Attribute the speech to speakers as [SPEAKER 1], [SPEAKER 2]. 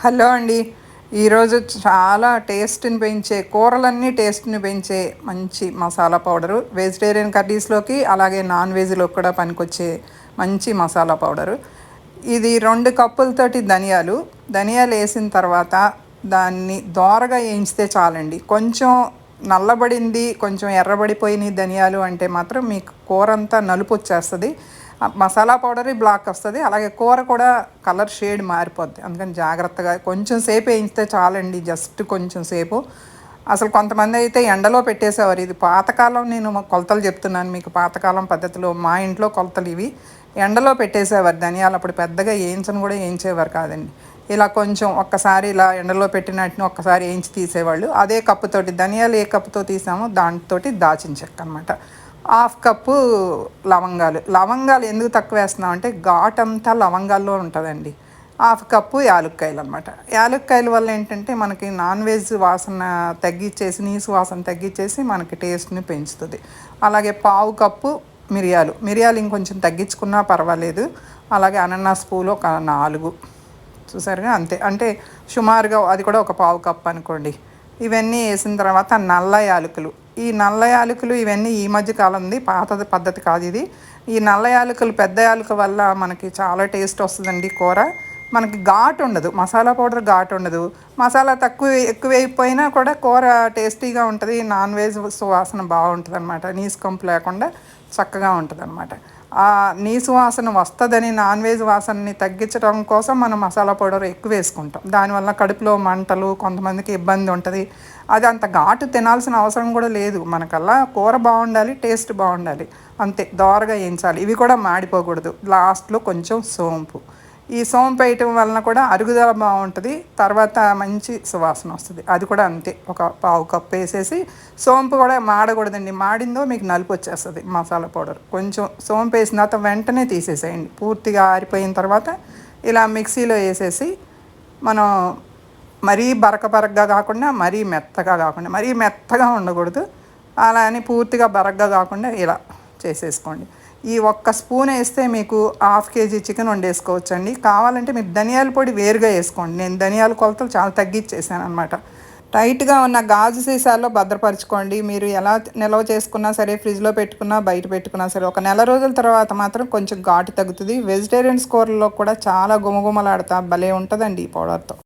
[SPEAKER 1] Hello అండి. ఈరోజు చాలా టేస్ట్ని పెంచే కూరలన్నీ టేస్ట్ని పెంచే మంచి మసాలా పౌడరు వెజిటేరియన్ కర్రీస్లోకి అలాగే నాన్ వెజ్లో కూడా పనికొచ్చే మంచి మసాలా పౌడరు. ఇది రెండు కప్పులతోటి ధనియాలు. ధనియాలు వేసిన తర్వాత దాన్ని దోరగా వేయించితే చాలండి. కొంచెం నల్లబడింది కొంచెం ఎర్రబడిపోయిన ధనియాలు అంటే మాత్రం మీకు కూర అంతా నలుపు వచ్చేస్తుంది. మసాలా పౌడర్ బ్లాక్ వస్తుంది. అలాగే కూర కూడా కలర్ షేడ్ మారిపోద్ది. అందుకని జాగ్రత్తగా కొంచెం సేపు వేయించితే చాలండి. జస్ట్ కొంచెం సేపు. అసలు కొంతమంది అయితే ఎండలో పెట్టేసేవారు. ఇది పాతకాలం నేను కొలతలు చెప్తున్నాను మీకు. పాతకాలం పద్ధతిలో మా ఇంట్లో కొలతలు ఇవి. ఎండలో పెట్టేసేవారు. ధనియాలు అప్పుడు పెద్దగా వేయించను కూడా వేయించేవారు కాదండి. ఇలా కొంచెం ఒక్కసారి ఇలా ఎండలో పెట్టినట్టుని ఒక్కసారి వేయించి తీసేవాళ్ళు. అదే కప్పుతోటి ధనియాలు ఏ కప్పుతో తీసామో దానితోటి దాచిన చెక్క అనమాట హాఫ్ కప్పు లవంగాలు. లవంగాలు ఎందుకు తక్కువ వేస్తున్నాం అంటే ఘాట్ అంతా లవంగాల్లో ఉంటుందండి. హాఫ్ కప్పు యాలుక్కాయలు అనమాట యాలుక్కాయల వల్ల ఏంటంటే మనకి నాన్ వెజ్ వాసన తగ్గించేసి నీసు వాసన తగ్గించేసి మనకి టేస్ట్ని పెంచుతుంది. అలాగే పావు కప్పు మిరియాలు. మిరియాలు ఇంకొంచెం తగ్గించుకున్నా పర్వాలేదు. అలాగే అనానాస్ పూలు ఒక నాలుగు. చూసారుగా? అంతే. అంటే సుమారుగా అది కూడా ఒక పావు కప్పు అనుకోండి. ఇవన్నీ వేసిన తర్వాత నల్ల యాలకులు. ఈ నల్ల యాలకులు ఇవన్నీ ఈ మధ్య కాలంది పాత పద్ధతి కాదు ఇది. ఈ నల్ల యాలకులు పెద్ద యాలక వల్ల మనకి చాలా టేస్ట్ వస్తుందండి కూర. మనకి ఘాటు ఉండదు. మసాలా పౌడర్ ఘాటు ఉండదు. మసాలా తక్కువ ఎక్కువ అయిపోయినా కూడా కూర టేస్టీగా ఉంటుంది. నాన్ వెజ్ సువాసన బాగుంటుంది అనమాట నీసు కంపు లేకుండా చక్కగా ఉంటుంది అనమాట ఆ నీసు వాసన వస్తుందని నాన్ వెజ్ వాసనని తగ్గించడం కోసం మనం మసాలా పౌడర్ ఎక్కువ వేసుకుంటాం. దానివల్ల కడుపులో మంటలు కొంతమందికి ఇబ్బంది ఉంటుంది. అది అంత ఘాటు తినాల్సిన అవసరం కూడా లేదు. మనకల్లా కూర బాగుండాలి టేస్ట్ బాగుండాలి. అంతే దోరగా వేయించాలి. ఇవి కూడా మాడిపోకూడదు. లాస్ట్లో కొంచెం సోంపు. ఈ సోంపు వేయటం వలన కూడా అరుగుదల బాగుంటుంది తర్వాత మంచి సువాసన వస్తుంది. అది కూడా అంతే. ఒక పావు కప్పు వేసేసి సోంపు కూడా మాడకూడదండి. మాడిందో మీకు నలుపు వచ్చేస్తుంది మసాలా పౌడర్. కొంచెం సోంపు వేసిన తర్వాత వెంటనే తీసేసేయండి. పూర్తిగా ఆరిపోయిన తర్వాత ఇలా మిక్సీలో వేసేసి మనం మరీ బరక బరకగా కాకుండా మరీ మెత్తగా కాకుండా మరీ మెత్తగా ఉండకూడదు. అలా అని పూర్తిగా బరకగా కాకుండా ఇలా చేసేసుకోండి. ఈ ఒక్క స్పూన్ వేస్తే మీకు హాఫ్ కేజీ చికెన్ వండేసుకోవచ్చు అండి కావాలంటే మీరు ధనియాల పొడి వేరుగా వేసుకోండి. నేను ధనియాల కొలతలు చాలా తగ్గించేసాను అనమాట టైట్గా ఉన్న గాజు సీసాల్లో భద్రపరచుకోండి. మీరు ఎలా నిల్వ చేసుకున్నా సరే ఫ్రిడ్జ్లో పెట్టుకున్నా బయట పెట్టుకున్నా సరే ఒక నెల రోజుల తర్వాత మాత్రం కొంచెం ఘాటు తగ్గుతుంది. వెజిటేరియన్స్ కూరల్లో కూడా చాలా గుమగుమలాడతా భలే ఉంటుందండి ఈ పౌడర్తో.